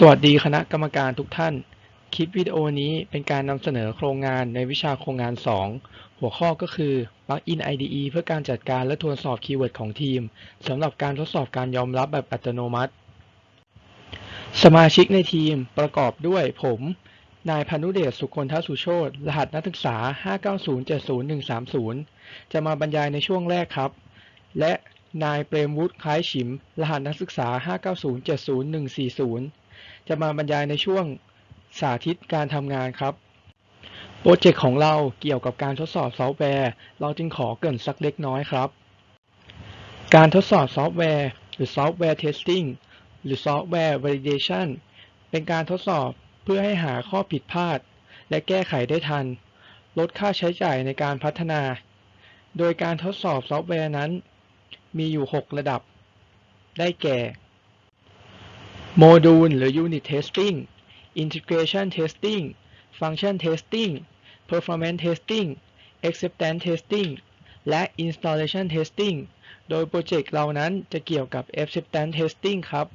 สวัสดีคณะกรรมการทุกท่าน คลิปวิดีโอนี้เป็นการนำเสนอโครงงานในวิชาโครงงาน 2 หัวข้อก็คือ Plugin IDE เพื่อการจัดการและตรวจสอบคีย์เวิร์ดของทีมสำหรับการทดสอบการยอมรับแบบอัตโนมัติ สมาชิกในทีมประกอบด้วยผม นายพานุเดชสุคนทสุโชตรหัสนักศึกษา 590703130จะมาบรรยายในช่วงแรกครับ และนายเปรมวุฒิคล้ายฉิม รหัสนักศึกษา 59070140 จะมาบรรยายในช่วงสาธิตการทำงานครับ โปรเจกต์ของเราเกี่ยวกับการทดสอบซอฟต์แวร์ เราจึงขอเกริ่นสักเล็กน้อยครับ การทดสอบซอฟต์แวร์ หรือซอฟต์แวร์เทสติ้งหรือซอฟต์แวร์ validation เป็นการทดสอบเพื่อให้หาข้อผิดพลาด และแก้ไขได้ทัน ลดค่าใช้จ่ายในการพัฒนา โดยการทดสอบซอฟต์แวร์นั้น มีอยู่ 6 ระดับ ได้แก่ โมดูลหรือ Unit Testing Integration Testing Function Testing Performance Testing Acceptance Testing และ Installation Testing โดยโปรเจกต์เรานั้นจะเกี่ยวกับ Acceptance Testing ครับ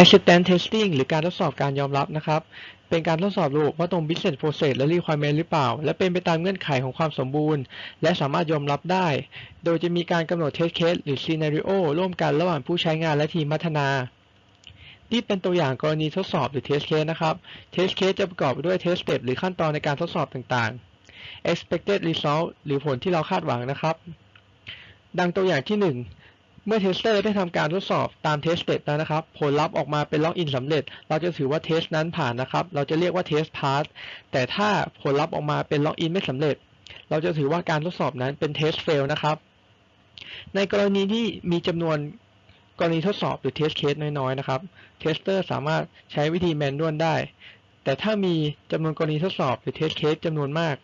Acceptance Testing หรือการทดสอบการยอมรับนะครับ เป็นการทดสอบระบบว่าตรง Business Process และ Requirement หรือเปล่า และเป็นไปตามเงื่อนไขของความสมบูรณ์ และสามารถยอมรับได้ โดยจะมีการกำหนด Test Case หรือ Scenario ร่วมกันระหว่างผู้ใช้งานและทีมพัฒนา นี่เป็นตัวอย่างกรณีทดสอบหรือ Test Case นะครับ Test Case จะประกอบไปด้วย Test Step หรือขั้นตอนในการทดสอบต่างๆ Expected Result หรือผลที่เราคาดหวังนะครับ ดังตัวอย่างที่ 1 เมื่อเทสเตอร์ได้ทำการทดสอบตามเทสเ e แล้วนะครับ ผลลัพธ์ออกมาเป็นล็อกอินสำเร็จ เราจะถือว่าเทสนั้นผ่านนะครับ เราจะเรียกว่าเทสพาสแต่ถ้าผลลัพธ์ออกมาเป็นล็อกอินไม่สำเร็จ เราจะถือว่าการทดสอบนั้นเป็นเทสเฟลนะครับในกรณีที่มีจำนวน กรณีทดสอบหรือเทสเคสน้อยๆนะครับเทสเตอร์สามารถใช้วิธีแมนนวลได้ แต่ถ้ามีจำนวนกรณีทดสอบหรือเทสเคสจำนวนมาก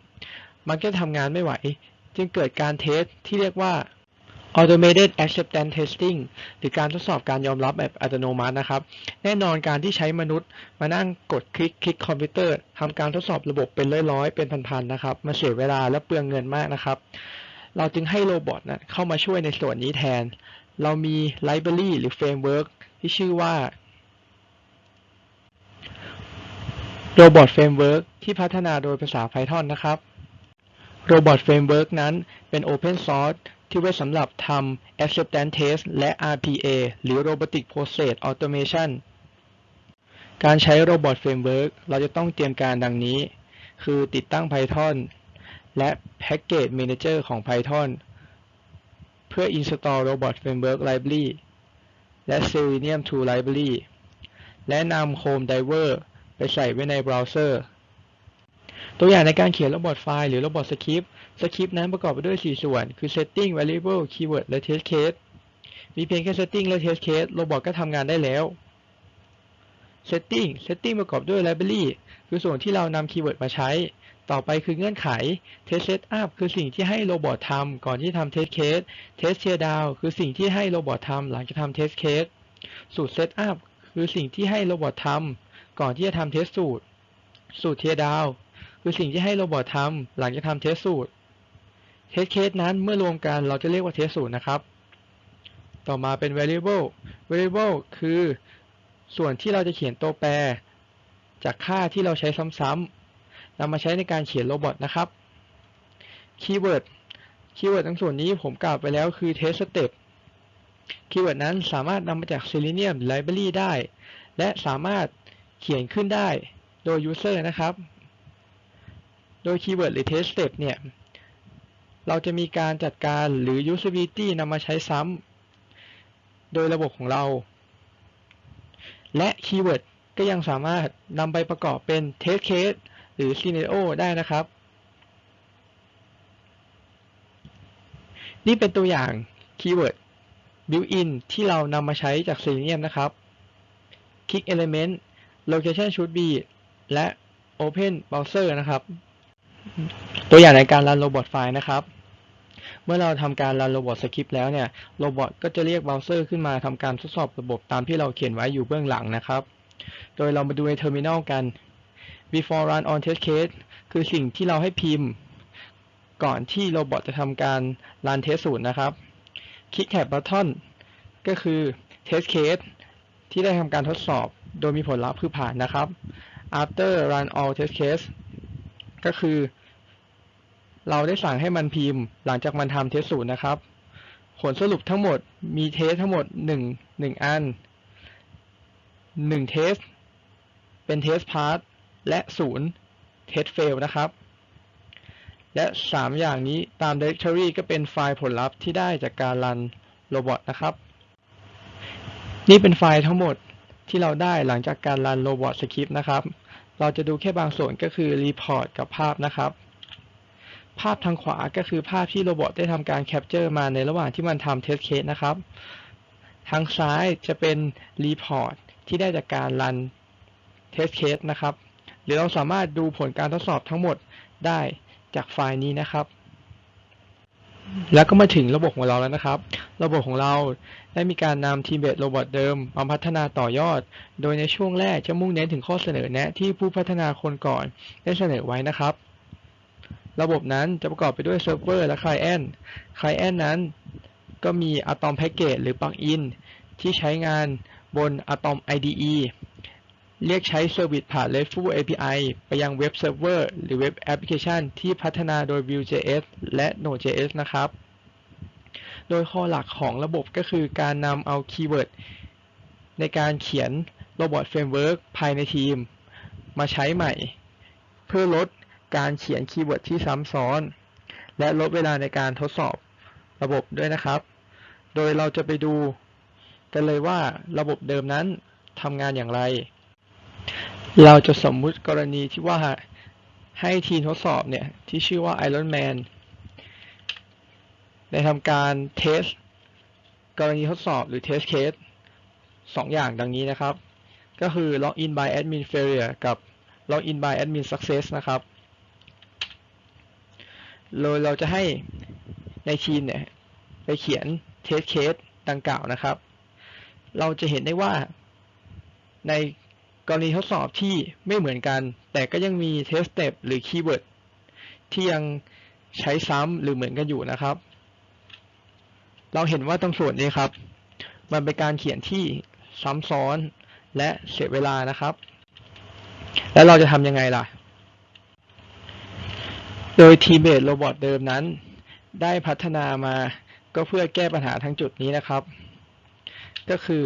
มันก็ทำงานไม่ไหว จึงเกิดการเทสที่เรียกว่า automated acceptance testing หรือการทดสอบการยอมรับแบบอัตโนมัตินะครับ แน่นอนการที่ใช้มนุษย์มานั่งกดคลิกคลิกคอมพิวเตอร์ทำการทดสอบระบบเป็นร้อยๆ เป็นพันๆนะครับมาเสียเวลาและเปลืองเงินมากนะครับ เราจึงให้โรบอทนะเข้ามาช่วยในส่วนนี้แทน เรามี library หรือ framework ที่ชื่อว่า Robot Framework ที่พัฒนาโดยภาษา Python นะครับ Robot Framework นั้นเป็น Open Source ที่ไว้สำหรับทำ Acceptance Test และ RPA หรือ Robotic Process Automation การใช้ Robot Framework เราจะต้องเตรียมการดังนี้ คือติดตั้ง Python และ Package Manager ของ Python เพื่อ install Robot Framework Library และ Selenium Tool Library และนำ Chrome Diver ไปใส่ไว้ในเบราว์เซอร์ ตัวอย่างในการเขียน Robot File หรือ Robot Script สคริปต์นั้นประกอบไปด้วย 4 ส่วน คือ Setting Variable Keyword และ Test Case มีเพียงแค่ Setting และ Test Case โรบอทก็ทำงานได้แล้ว Setting Setting ประกอบด้วย Library คือส่วนที่เรานำคีย์เวิร์ดมาใช้ ต่อไปคือเงื่อนไข Test Setup คือสิ่งที่ให้โรบอททำก่อนที่ทำ Test Case Test Teardown คือสิ่งที่ให้โรบอททำหลังจากทำ Test Case สูตร Setup คือสิ่งที่ให้โรบอททำก่อนที่จะทำ Test สูตร สูตร Teardown คือสิ่งที่ให้โรบอททำหลังจากทำ Test สูตรเทสเคสนั้นเมื่อรวมกันเราจะเรียกว่าเทสสูตรนะครับ ต่อมาเป็น variable variable คือส่วนที่เราจะเขียนตัวแปร จากค่าที่เราใช้ซ้ำๆ นำมาใช้ในการเขียนโรบอทนะครับ keyword keyword ทั้งส่วนนี้ผมกล่าวไปแล้วคือ test step keyword นั้นสามารถนำมาจาก Selenium library ได้ และสามารถเขียนขึ้นได้โดย user นะครับ โดย keyword หรือ test step เนี่ย เราจะมีการจัดการหรือ usability นำมาใช้ซ้ำโดยระบบของเรา และ keyword ก็ยังสามารถนำไปประกอบเป็น test case รือ scenario ได้นะครับ นี่เป็นตัวอย่าง keyword built-in ที่เรานำมาใช้จาก Selenium นะครับ click element location should be และ open browser นะครับ ตัวอย่างในการรันโรบอทไฟล์นะครับ เมื่อเราทำการรันโรบอทสคริปต์แล้วเนี่ยโรบอทก็จะเรียกเบราว์เซอร์ขึ้นมาทำการทดสอบระบบตามที่เราเขียนไว้อยู่เบื้องหลังนะครับ โดยเรามาดูในเทอร์มินอลกัน before run on test case คือสิ่งที่เราให้พิมพ์ ก่อนที่โรบอทจะทำการรันเทสสูตรนะครับ click tab button ก็คือ test case ที่ได้ทำการทดสอบ โดยมีผลลัพธ์คือผ่านนะครับ after run all test case ก็คือ เราได้สั่งให้มันพิมพ์ หลังจากมันทำเทสศูนย์นะครับ ผลสรุปทั้งหมดมีเทสทั้งหมด 1 1 อัน 1 เทส เป็นเทสพาส และ0เทสเฟลนะครับ และ 3 อย่างนี้ตาม directory ก็เป็นไฟล์ผลลัพธ์ที่ได้จากการรันโรบอทนะครับ นี่เป็นไฟล์ทั้งหมดที่เราได้หลังจากการรันโรบอทสคริปต์นะครับ เราจะดูแค่บางส่วนก็คือ report กับภาพนะครับภาพทางขวาก็คือภาพที่โรบอทได้ทำการแคปเจอร์มาในระหว่างที่มันทำเทสเคสนะครับ ทางซ้ายจะเป็น report ที่ได้จากการรันเทสเคสนะครับ รือเราสามารถดูผลการทดสอบทั้งหมดได้จากไฟล์นี้นะครับ แล้วก็มาถึงระบบของเราแล้วนะครับ ระบบของเราได้มีการนำทีมเบสโรบอทเดิมมาพัฒนาต่อยอด โดยในช่วงแรกจะมุ่งเน้นถึงข้อเสนอแนะที่ผู้พัฒนาคนก่อนได้เสนอไว้นะครับ ระบบนั้นจะประกอบไปด้วยเซิร์ฟเวอร์และ Client Client นั้นก็มี Atom Package หรือ Plugin ที่ใช้งานบน Atom IDE เรียกใช้ Service ผ่าน RESTful API ไปยังเว็บเซิร์ฟเวอร์หรือเว็บแอปพลิเคชันที่พัฒนาโดย Vue.js และ Node.js นะครับ โดยข้อหลักของระบบก็คือการนำเอาคีย์เวิร์ดในการเขียน Robot Framework ภายในทีม มาใช้ใหม่ เพื่อลดการเขียนคีย์เวิร์ดที่ซ้ำซ้อน และลดเวลาในการทดสอบระบบด้วยนะครับ โดยเราจะไปดูกันเลยว่าระบบเดิมนั้นทำงานอย่างไร เราจะสมมุติกรณีที่ว่าให้ทีมทดสอบเนี่ย ที่ชื่อว่า Iron Man ได้ทำการเทสกรณีทดสอบหรือ test case สองอย่างดังนี้นะครับ ก็คือ login by admin failure กับ login by admin success นะครับโดยเราจะให้ในทีมเนี่ยไปเขียน test case ดังกล่าวนะครับ เราจะเห็นได้ว่าใน กรณีทดสอบที่ไม่เหมือนกัน แต่ก็ยังมี test step หรือ keyword ที่ยังใช้ซ้ำหรือเหมือนกันอยู่นะครับ เราเห็นว่าตรงส่วนนี้ครับ มันเป็นการเขียนที่ซ้ำซ้อนและเสียเวลานะครับ แล้วเราจะทำยังไงล่ะ โดยทีมเบสโรบอทเดิมนั้น ได้พัฒนามาก็เพื่อแก้ปัญหาทั้งจุดนี้นะครับ ก็คือ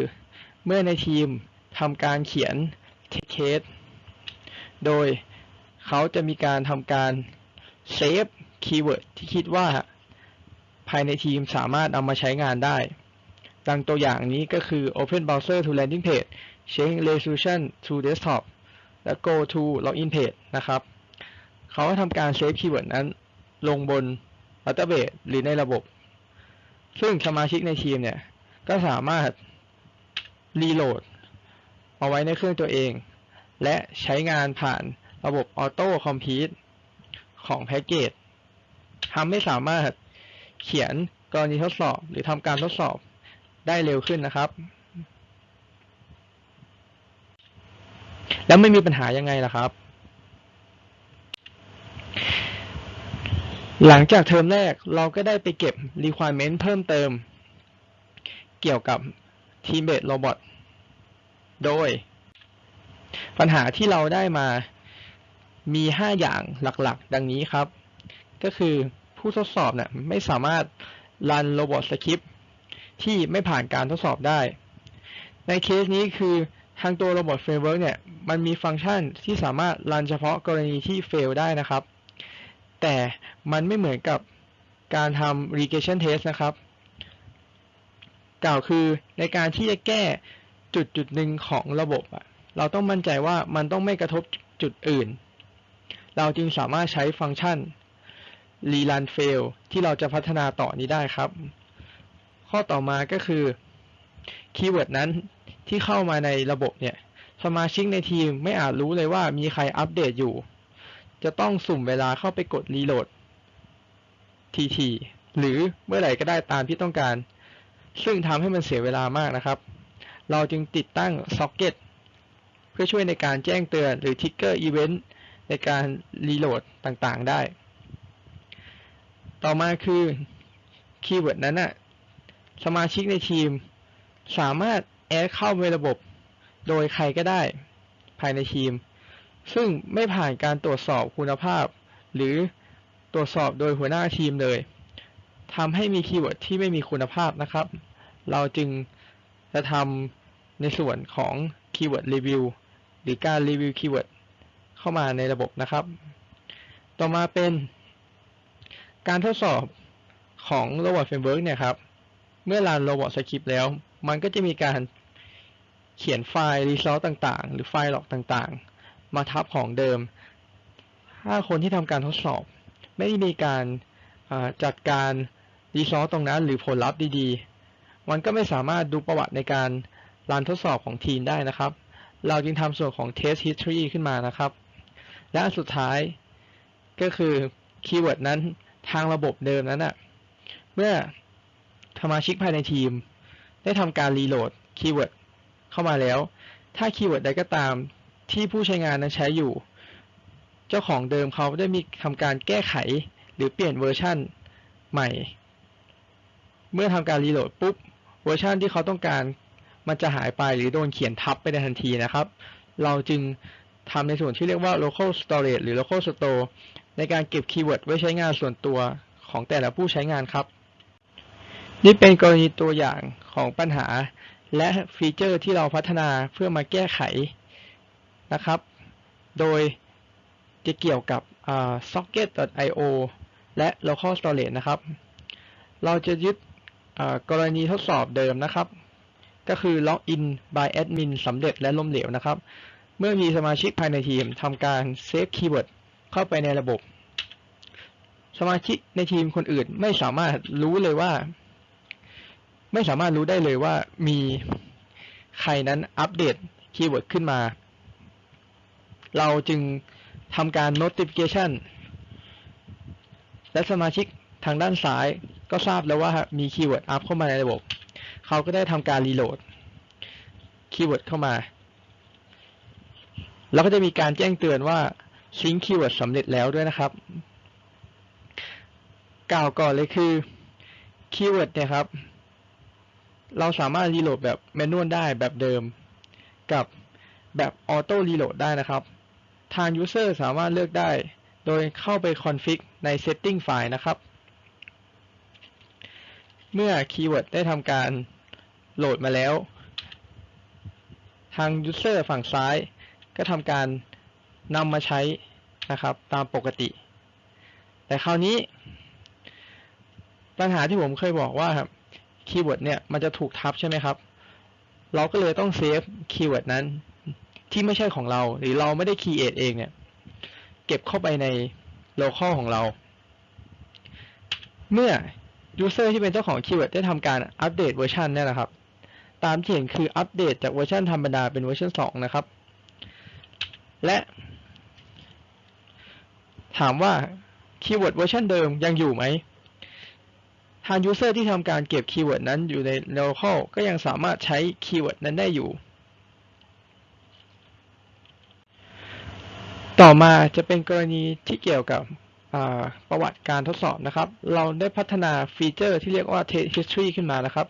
เมื่อในทีมทำการเขียน เคส โดยเขาจะมีการทำการเซฟคีย์เวิร์ดที่คิดว่าภายในทีมสามารถเอามาใช้งานได้ ดังตัวอย่างนี้ก็คือ Open Browser to Landing Page Change Resolution to Desktop และ Go to Login Page นะครับ เขาทำการเซฟคีย์เวิร์ดนั้นลงบน Database หรือในระบบ ซึ่งสมาชิกในทีมเนี่ย ก็สามารถรีโหลด เอาไว้ในเครื่องตัวเอง และใช้งานผ่านระบบ Auto Complete ของแพ็กเกจทำให้สามารถเขียนกรณีทดสอบ หรือทำการทดสอบได้เร็วขึ้นนะครับ แล้วไม่มีปัญหายังไงล่ะครับ หลังจากเทอมแรกเราก็ได้ไปเก็บ requirement เพิ่มเติม เกี่ยวกับ Teambase Robot โดย ปัญหาที่เราได้มามี 5 อย่างหลักๆ ดังนี้ครับ ก็คือผู้ทดสอบเนี่ยไม่สามารถรันโรบอทสคริปที่ไม่ผ่านการทดสอบได้ ในเคสนี้คือทางตัว Robot Framework เนี่ยมันมีฟังก์ชันที่สามารถรันเฉพาะกรณีที่ fail ได้นะครับ แต่มันไม่เหมือนกับการทำ regression test นะครับ กล่าวคือในการที่จะแก้ จุดจุดหนึ่งของระบบอะเราต้องมั่นใจว่ามันต้องไม่กระทบจุดอื่น เราจึงสามารถใช้ฟังก์ชัน rerun fail ที่เราจะพัฒนาต่อนี้ได้ครับ ข้อต่อมาก็คือคีย์เวิร์ดนั้นที่เข้ามาในระบบเนี่ย สมาชิกในทีมไม่อาจรู้เลยว่ามีใครอัปเดตอยู่ จะต้องสุ่มเวลาเข้าไปกดรีโหลดทีๆหรือเมื่อไหร่ก็ได้ตามที่ต้องการ ซึ่งทำให้มันเสียเวลามากนะครับ เราจึงติดตั้ง Socket เพื่อช่วยในการแจ้งเตือนหรือ Trigger Event ในการรีโหลดต่างๆได้ ต่อมาคือคีย์เวิร์ดนั้นน่ะสมาชิกในทีม สามารถแอดเข้าในระบบ โดยใครก็ได้ ภายในทีม ซึ่งไม่ผ่านการตรวจสอบคุณภาพ หรือตรวจสอบโดยหัวหน้าทีมเลยทำให้มีคีย์เวิร์ดที่ไม่มีคุณภาพนะครับ เราจึง จะทำในส่วนของคีย์เวิร์ดรีวิวหรือการรีวิวคีย์เวิร์ดเข้ามาในระบบนะครับ ต่อมาเป็น การทดสอบของ Robot Framework เนี่ยครับ เมื่อรัน Robot Script แล้ว มันก็จะมีการเขียนไฟล์ resource ต่างๆ หรือไฟล์ log ต่างๆ มาทับของเดิม ถ้าคนที่ทำการทดสอบ ไม่ได้มีการจัดการ resource ตรงนั้น หรือผลลัพธ์ดีๆ มันก็ไม่สามารถดูประวัติในการรันทดสอบของทีมได้นะครับ เราจึงทำส่วนของ test history ขึ้นมานะครับ และอันสุดท้ายก็คือคีย์เวิร์ดนั้นทางระบบเดิมนั้นอะเมื่อสมาชิกภายในทีม ได้ทำการรีโหลดคีย์เวิร์ดเข้ามาแล้ว ถ้าคีย์เวิร์ดใดก็ตามที่ผู้ใช้งานนั้นใช้อยู่ เจ้าของเดิมเขาได้มีทำการแก้ไขหรือเปลี่ยนเวอร์ชั่นใหม่ เมื่อทำการรีโหลดปุ๊บ เวอร์ชันที่เขาต้องการมันจะหายไปหรือโดนเขียนทับไปในทันทีนะครับ เราจึงทำในส่วนที่เรียกว่า local storage หรือ local store ในการเก็บคีย์เวิร์ดไว้ใช้งานส่วนตัวของแต่ละผู้ใช้งานครับ นี่เป็นกรณีตัวอย่างของปัญหา และฟีเจอร์ที่เราพัฒนาเพื่อมาแก้ไขนะครับ โดยจะเกี่ยวกับ socket.io และ local storage นะครับ เราจะยึด กรณีทดสอบเดิมนะครับ ก็คือ login by admin สำเร็จและล้มเหลวนะครับ เมื่อมีสมาชิกภายในทีมทำการเซฟคีย์เวิร์ดเข้าไปในระบบ สมาชิกในทีมคนอื่นไม่สามารถรู้เลยว่า ไม่สามารถรู้ได้เลยว่ามีใครนั้นอัปเดตคีย์เวิร์ดขึ้นมา เราจึงทำการ notification และสมาชิกทางด้านซ้าย ก็ทราบแล้วว่ามีคีย์เวิร์ดอัพเข้ามาในระบบ เขาก็ได้ทำการรีโหลดคีย์เวิร์ดเข้ามา แล้วก็จะมีการแจ้งเตือนว่าซิงค์คีย์เวิร์ดสำเร็จแล้วด้วยนะครับ กล่าวก่อนเลยคือคีย์เวิร์ดเนี่ยครับ เราสามารถรีโหลดแบบแมนนวลได้แบบเดิม กับแบบออโต้รีโหลดได้นะครับ ทาง User สามารถเลือกได้ โดยเข้าไปคอนฟิกใน Setting ไฟล์นะครับ เมื่อคีย์เวิร์ดได้ทำการโหลดมาแล้ว ทาง User ฝั่งซ้าย ก็ทำการนำมาใช้นะครับตามปกติ แต่คราวนี้ ปัญหาที่ผมเคยบอกว่าครับคีย์เวิร์ดเนี่ยมันจะถูกทับใช่ไหมครับ เราก็เลยต้องเซฟคีย์เวิร์ดนั้น ที่ไม่ใช่ของเรา หรือเราไม่ได้คีย์เอทเองเนี่ย เก็บเข้าไปใน local ของเรา เมื่อ user ที่เป็นเจ้าของคีย์เวิร์ดได้ทำการอัปเดตเวอร์ชันนี่ยนะครับ ตามที่เห็นคืออัปเดตจากเวอร์ชันธรรมดาเป็นเวอร์ชัน2 นะครับ และ ถามว่าคีย์เวิร์ดเวอร์ชันเดิมยังอยู่ไหมทาง user ที่ทำการเก็บคีย์เวิร์ดนั้นอยู่ใน local ก็ยังสามารถใช้คีย์เวิร์ดนั้นได้อยู่ ต่อมาจะเป็นกรณีที่เกี่ยวกับ ประวัติการทดสอบนะครับ เราได้พัฒนาฟีเจอร์ที่เรียกว่า Test History ขึ้นมานะครับ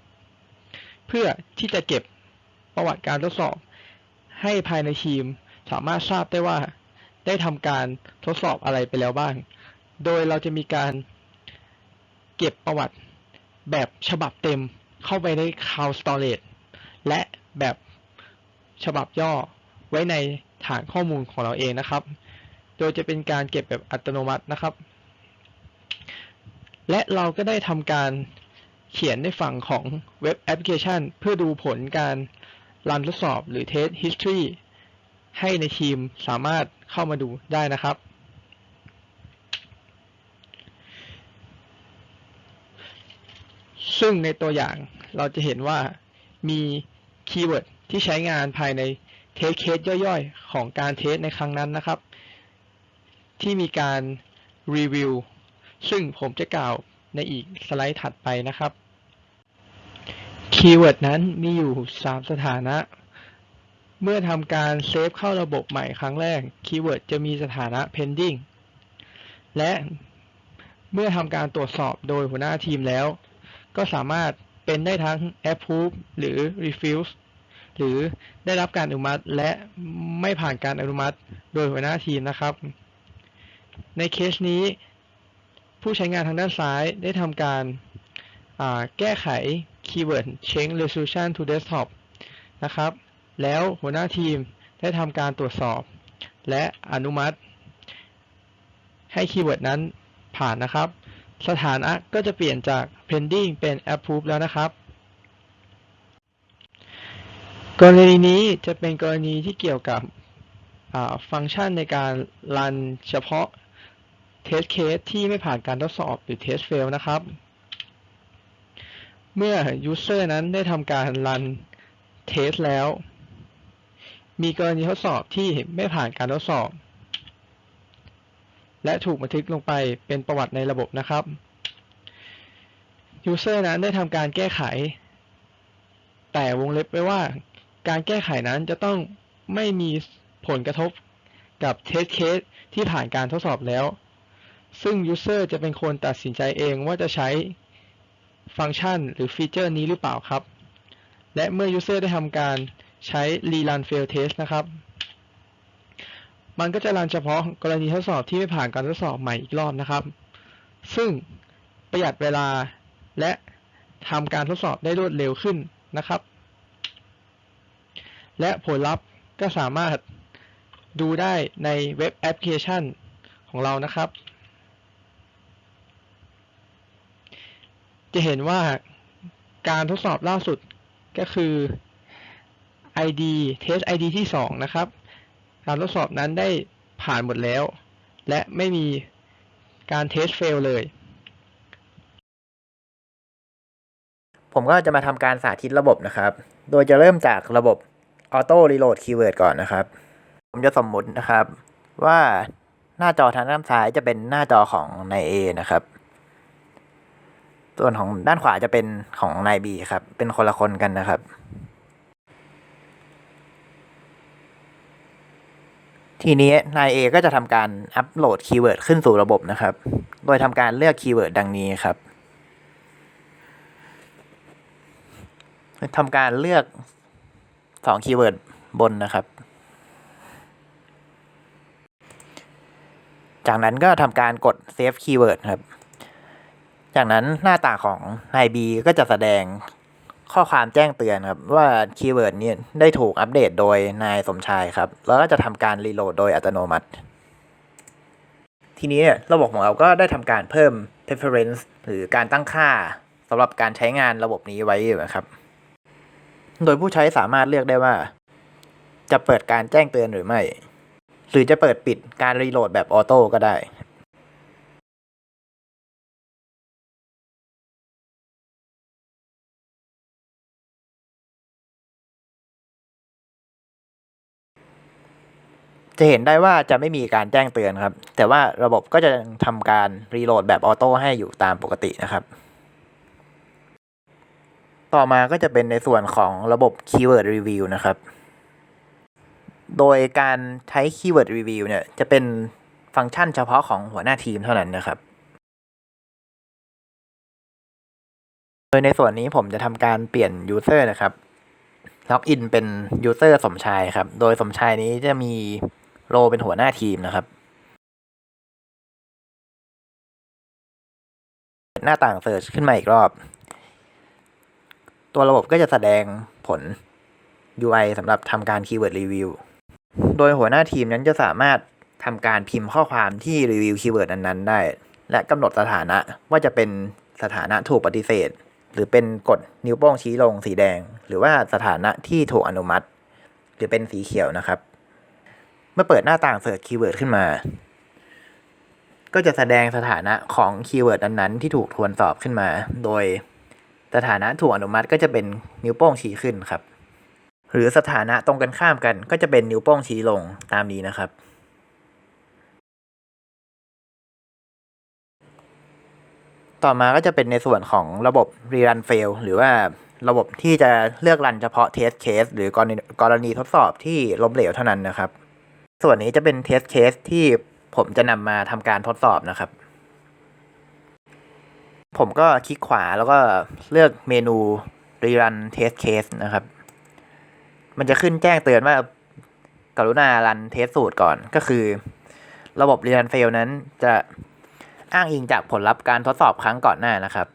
เพื่อที่จะเก็บประวัติการทดสอบ ให้ภายในทีมสามารถทราบได้ว่าได้ทำการทดสอบอะไรไปแล้วบ้าง โดยเราจะมีการเก็บประวัติแบบฉบับเต็มเข้าไปใน Cloud Storage และแบบฉบับย่อไว้ในฐานข้อมูลของเราเองนะครับ โดยจะเป็นการเก็บแบบอัตโนมัตินะครับ และเราก็ได้ทำการเขียนในฝั่งของเว็บแอปพลิเคชัน เพื่อดูผลการรันทดสอบหรือ Test History ให้ในทีมสามารถเข้ามาดูได้นะครับ ซึ่งในตัวอย่างเราจะเห็นว่ามีคีย์เวิร์ดที่ใช้งานภายในเทสเคสย่อยๆ ของการเทสในครั้งนั้นนะครับ ที่มีการรีวิวซึ่งผมจะกล่าวในอีกสไลด์ถัดไปนะครับ คีย์เวิร์ดนั้นมีอยู่ 3 สถานะ เมื่อทำการเซฟเข้าระบบใหม่ครั้งแรก คีย์เวิร์ดจะมีสถานะ pending และเมื่อทำการตรวจสอบโดยหัวหน้าทีมแล้ว ก็สามารถเป็นได้ทั้ง approve หรือ refuse หรือได้รับการอนุมัติและไม่ผ่านการอนุมัติโดยหัวหน้าทีมนะครับ ในเคสนี้ ผู้ใช้งานทางด้านซ้ายได้ทำการาแก้ไขคีย์เวิร์ด change resolution to desktop นะครับ แล้วหัวหน้าทีมได้ทำการตรวจสอบ และอนุมัติ ให้คีย์เวิร์ดนั้นผ่านนะครับ สถานะก็จะเปลี่ยนจาก pending เป็น approve แล้วนะครับ กรณีนี้จะเป็นกรณีที่เกี่ยวกับฟังก์ชันในการรันเฉพาะ test case ที่ไม่ผ่านการทดสอบหรือ test fail นะครับ เมื่อ user นั้นได้ทำการรัน test แล้ว มีกรณีทดสอบที่ไม่ผ่านการทดสอบ และถูกบันทึกลงไปเป็นประวัติในระบบนะครับ user นั้นได้ทำการแก้ไข แต่วงเล็บไว้ว่า การแก้ไขนั้นจะต้องไม่มีผลกระทบกับ test case ที่ผ่านการทดสอบแล้ว ซึ่ง user จะเป็นคนตัดสินใจเองว่าจะใช้ฟังก์ชันหรือฟีเจอร์นี้หรือเปล่าครับ และเมื่อ user ได้ทำการใช้ rerun fail test นะครับ มันก็จะรันเฉพาะกรณีทดสอบที่ไม่ผ่านการทดสอบใหม่อีกรอบนะครับ ซึ่งประหยัดเวลาและทำการทดสอบได้รวดเร็วขึ้นนะครับ และผลลัพธ์ก็สามารถดูได้ในเว็บแอปพลิเคชันของเรานะครับ จะเห็นว่าการทดสอบล่าสุดก็คือ ID test ID ที่ 2 นะครับ การทดสอบนั้นได้ผ่านหมดแล้ว และไม่มีการ test fail เลย ผมก็จะมาทำการสาธิตระบบนะครับ โดยจะเริ่มจากระบบ Auto Reload Keyword ก่อนนะครับ ผมจะสมมุตินะครับว่าหน้าจอทางด้านซ้ายจะเป็นหน้าจอของนาย A นะครับ ส่วนของด้านขวาจะเป็นของนาย B ครับ เป็นคนละคนกันนะครับ ทีนี้นาย A ก็จะทำการอัปโหลดคีย์เวิร์ดขึ้นสู่ระบบนะครับ โดยทำการเลือกคีย์เวิร์ดดังนี้ครับทำการเลือกสองคีย์เวิร์ดบนนะครับ จากนั้นก็ทำการกด Save Keyword ครับ จากนั้นหน้าต่างของนาย B ก็จะแสดงข้อความแจ้งเตือนครับ ว่าคีย์เวิร์ดนี้ได้ถูกอัปเดตโดยนายสมชายครับ แล้วก็จะทำการรีโหลดโดยอัตโนมัติ ทีนี้เนี่ยระบบของเราก็ได้ทำการเพิ่ม preference หรือการตั้งค่าสำหรับการใช้งานระบบนี้ไว้อยู่นะครับ โดยผู้ใช้สามารถเลือกได้ว่า จะเปิดการแจ้งเตือนหรือไม่ หรือจะเปิดปิดการรีโหลดแบบออโต้ก็ได้ จะเห็นได้ว่าจะไม่มีการแจ้งเตือนครับ แต่ว่าระบบก็จะทำการรีโหลดแบบออโต้ให้อยู่ตามปกตินะครับ ต่อมาก็จะเป็นในส่วนของระบบ Keyword Review นะครับ โดยการใช้ Keyword Review เนี่ยจะเป็นฟังก์ชันเฉพาะของหัวหน้าทีมเท่านั้นนะครับ โดยในส่วนนี้ผมจะทำการเปลี่ยน User นะครับล็อกอินเป็น User สมชายครับ โดยสมชายนี้จะมี โรเป็นหัวหน้าทีมนะครับหน้าต่าง Search ขึ้นมาอีกรอบ ตัวระบบก็จะแสดงผล UI สำหรับทำการ Keyword Review โดยหัวหน้าทีมนั้นจะสามารถทำการพิมพ์ข้อความที่รีวิวคีย์เวิร์ดนั้นๆได้ และกำหนดสถานะว่าจะเป็นสถานะถูกปฏิเสธ หรือเป็นกดนิ้วโป้งชี้ลงสีแดง หรือว่าสถานะที่ถูกอนุมัติ หรือเป็นสีเขียวนะครับ เมื่อเปิดหน้าต่างเสิร์ชคีย์เวิร์ดขึ้นมา ก็จะแสดงสถานะของคีย์เวิร์ดนั้นๆที่ถูกทวนสอบขึ้นมา โดยสถานะถูกอนุมัติก็จะเป็นนิ้วโป้งชี้ขึ้นครับ หรือสถานะตรงกันข้ามกัน ก็จะเป็นนิ้วโป้งชี้ลงตามนี้นะครับ ต่อมาก็จะเป็นในส่วนของระบบ Rerun Fail หรือว่าระบบที่จะเลือกรันเฉพาะ Test Case หรือกรณีกรณีทดสอบที่ล้มเหลวเท่านั้นนะครับ ส่วนนี้จะเป็น Test Case ที่ผมจะนำมาทำการทดสอบนะครับ ผมก็คลิกขวาแล้วก็เลือกเมนู Rerun Test Case นะครับ มันจะขึ้นแจ้งเตือนว่ากรุณารันเทสสูตรก่อนก็คือ ระบบเรียนเฟลนั้นจะอ้างอิงจากผลลัพธ์การทดสอบครั้งก่อนหน้านะครับ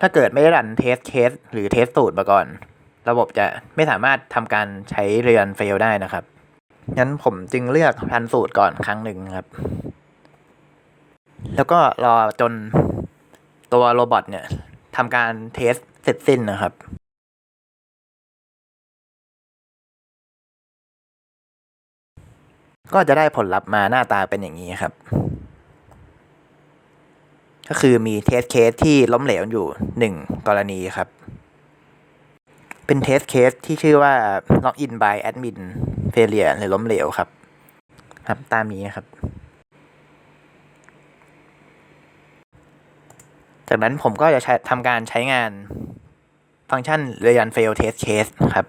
ถ้าเกิดไม่ได้รันเทสเคสหรือเทสสูตรมาก่อน ระบบจะไม่สามารถทำการใช้เรียนเฟลได้นะครับ งั้นผมจึงเลือกรันสูตรก่อนครั้งหนึ่งครับ แล้วก็รอจนตัวโรบอทเนี่ยทำการเทสเสร็จสิ้นนะครับก็จะได้ผลลัพธ์มาหน้าตาเป็นอย่างนี้ครับ ก็คือมีเทสเคสที่ล้มเหลวอยู่หนึ่งกรณีครับ เป็นเทสเคสที่ชื่อว่า login by admin failure หรือล้มเหลวครับ ครับตามนี้ครับ จากนั้นผมก็จะทำการใช้งานฟังก์ชัน run fail test case ครับ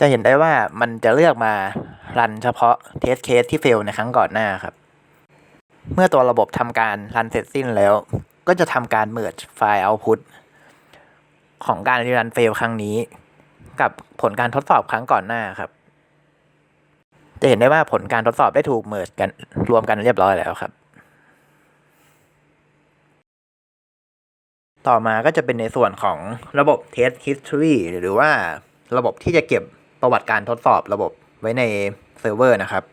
จะเห็นได้ว่ามันจะเลือกมารันเฉพาะ test case ที่ fail ในครั้งก่อนหน้าครับ เมื่อตัวระบบทำการรันเสร็จสิ้นแล้ว ก็จะทำการ merge ไฟล์ output ของการรัน fail ครั้งนี้ กับผลการทดสอบครั้งก่อนหน้าครับ จะเห็นได้ว่าผลการทดสอบได้ถูก merge กันรวมกันเรียบร้อยแล้วครับ ต่อมาก็จะเป็นในส่วนของระบบ test history หรือว่าระบบที่จะเก็บประวัติการทดสอบระบบไว้ในเซิร์ฟเวอร์นะครับ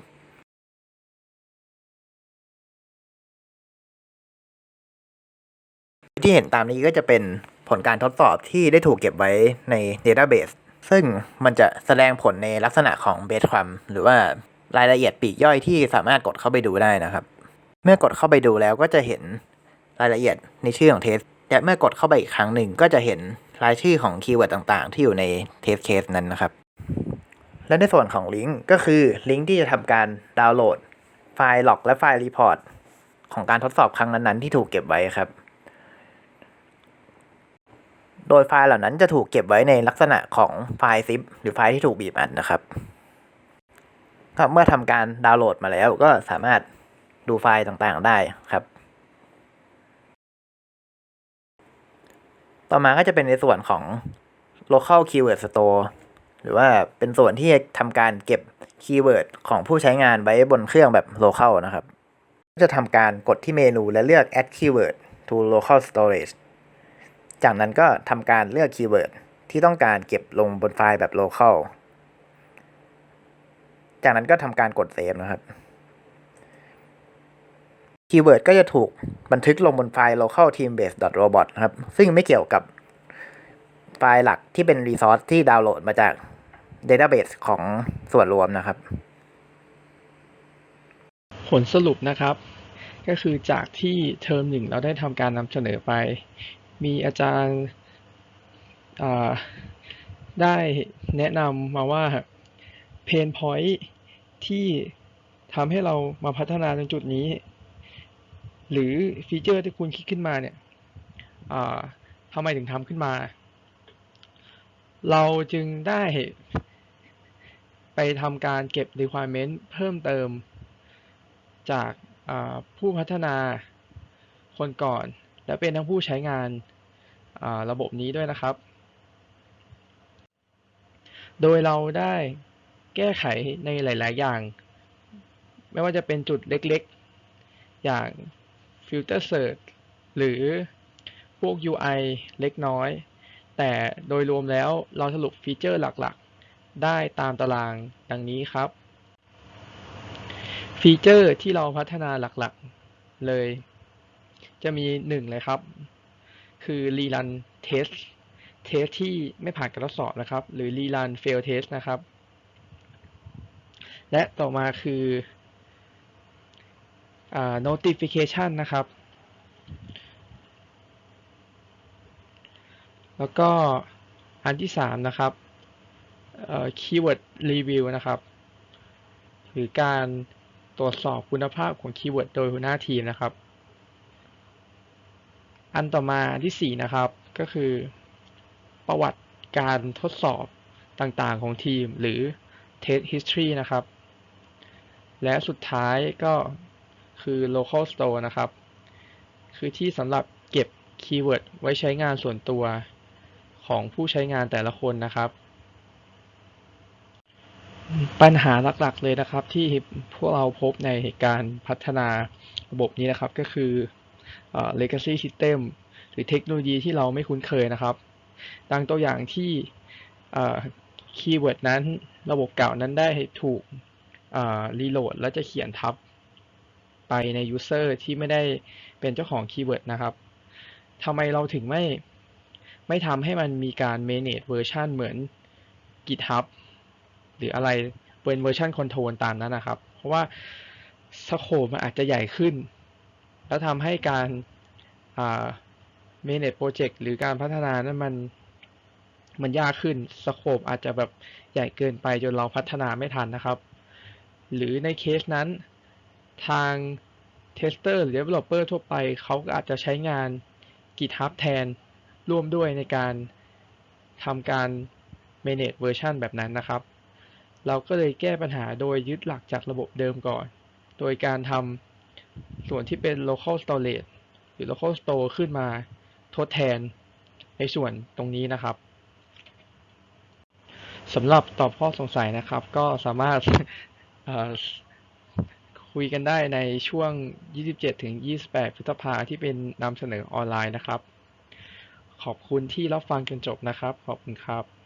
ที่เห็นตามนี้ก็จะเป็นผลการทดสอบที่ได้ถูกเก็บไว้ใน Database ซึ่งมันจะแสดงผลในลักษณะของเบสค r ัมหรือว่ารายละเอียดปีกย่อยที่สามารถกดเข้าไปดูได้นะครับ เมื่อกดเข้าไปดูแล้วก็จะเห็นรายละเอียดในชื่อของเทสและเมื่อกดเข้าไปอีกครั้งหนึ่งก็จะเห็นรายชื่อของคีย์เวิร์ดต่างๆ ที่อยู่ในเทสเคสนั้นนะครับ และในส่วนของลิงก์ก็คือลิงก์ที่จะทำการดาวน์โหลด ไฟล์ล็อกและไฟล์รีพอร์ตของการทดสอบครั้งนั้นๆที่ถูกเก็บไว้ครับ โดยไฟล์เหล่านั้นจะถูกเก็บไว้ในลักษณะของไฟล์ zip หรือไฟล์ที่ถูกบีบอัดนะครับครับเมื่อทำการดาวน์โหลดมาแล้วก็สามารถดูไฟล์ต่างๆได้ครับ ต่อมาก็จะเป็นในส่วนของ local keyword store หรือว่าเป็นส่วนที่ทำการเก็บคีย์เวิร์ดของผู้ใช้งานไว้บนเครื่องแบบ local นะครับ จะทำการกดที่เมนูและเลือก add keyword to local storage จากนั้นก็ทำการเลือกคีย์เวิร์ดที่ต้องการเก็บลงบนไฟล์แบบ local จากนั้นก็ทำการกดเซฟนะครับ คีย์เวิร์ดก็จะถูกบันทึกลงบนไฟล์ local teambase robot นะครับ ซึ่งไม่เกี่ยวกับไฟล์หลักที่เป็น resource ที่ดาวน์โหลดมาจาก database ของส่วนรวมนะครับ ผลสรุปนะครับ ก็คือจากที่เทอมหนึ่งเราได้ทำการนำเสนอไป มีอาจารย์ได้แนะนำมาว่าเพนพอยท์ที่ทำให้เรามาพัฒนาตรงจุดนี้ หรือฟีเจอร์ที่คุณคิดขึ้นมาเนี่ยทำไมถึงทำขึ้นมา เราจึงได้ไปทำการเก็บ requirement เพิ่มเติมจากผู้พัฒนาคนก่อน และเป็นทั้งผู้ใช้งานาระบบนี้ด้วยนะครับ โดยเราได้แก้ไขในหลาย ๆ อย่าง ไม่ว่าจะเป็นจุดเล็ก ๆ อย่าง Filter Search หรือพวก UI เล็กน้อย แต่โดยรวมแล้วเราสรุปฟีเจอร์หลัก ๆ ได้ตามตารางดังนี้ครับ ฟีเจอร์ที่เราพัฒนาหลัก ๆ เลย จะมีหนึ่งเลยครับ คือ Rerun Test Test ที่ไม่ผ่านการทดสอบนะครับ หรือ Rerun Fail Test นะครับ และต่อมาคืออ่า Notification นะครับ แล้วก็อันที่สามนะครับเอ่อ Keyword Review นะครับ หรือการตรวจสอบคุณภาพของคีย์เวิร์ดโดยหัวหน้าทีมนะครับ อันต่อมาที่สี่นะครับ ก็คือประวัติการทดสอบต่างๆของทีมหรือ Test History นะครับ และสุดท้ายก็คือ local store นะครับ คือที่สำหรับเก็บคีย์เวิร์ดไว้ใช้งานส่วนตัวของผู้ใช้งานแต่ละคนนะครับ ปัญหาหลักๆเลยนะครับที่พวกเราพบในการพัฒนาระบบนี้นะครับก็คือ legacy system หรือเทคโนโลยีที่เราไม่คุ้นเคยนะครับ ดังตัวอย่างที่คีย์เวิร์ดนั้นระบบเก่านั้นได้ถูกรีโหลดแล้วจะเขียนทับไปใน user ที่ไม่ได้เป็นเจ้าของคีย์เวิร์ดนะครับทำไมเราถึงไม่ไม่ทำให้มันมีการ manage version เหมือน GitHub หรืออะไรเป็นเวอร์ชันคอนโทรลตามนั้นนะครับ เพราะว่าสโคปมันอาจจะใหญ่ขึ้น แล้วทำให้การอ่า manage project หรือการพัฒนานั้นมันมันยากขึ้นสโคปอาจจะแบบใหญ่เกินไปจนเราพัฒนาไม่ทันนะครับ หรือในเคสนั้นทาง tester หรือ developer ทั่วไปเขาก็อาจจะใช้งาน GitHub แทนร่วมด้วยในการทำการ manage version แบบนั้นนะครับ เราก็เลยแก้ปัญหาโดยยึดหลักจากระบบเดิมก่อน โดยการทำ ส่วนที่เป็น local storage หรือ local store ขึ้นมาทดแทนในส่วนตรงนี้นะครับสำหรับตอบข้อสงสัยนะครับ ก็สามารถคุยกันได้ในช่วง 27-28 พฤษภาที่เป็นนำเสนอออนไลน์นะครับ ขอบคุณที่รับฟังจนจบนะครับ ขอบคุณครับ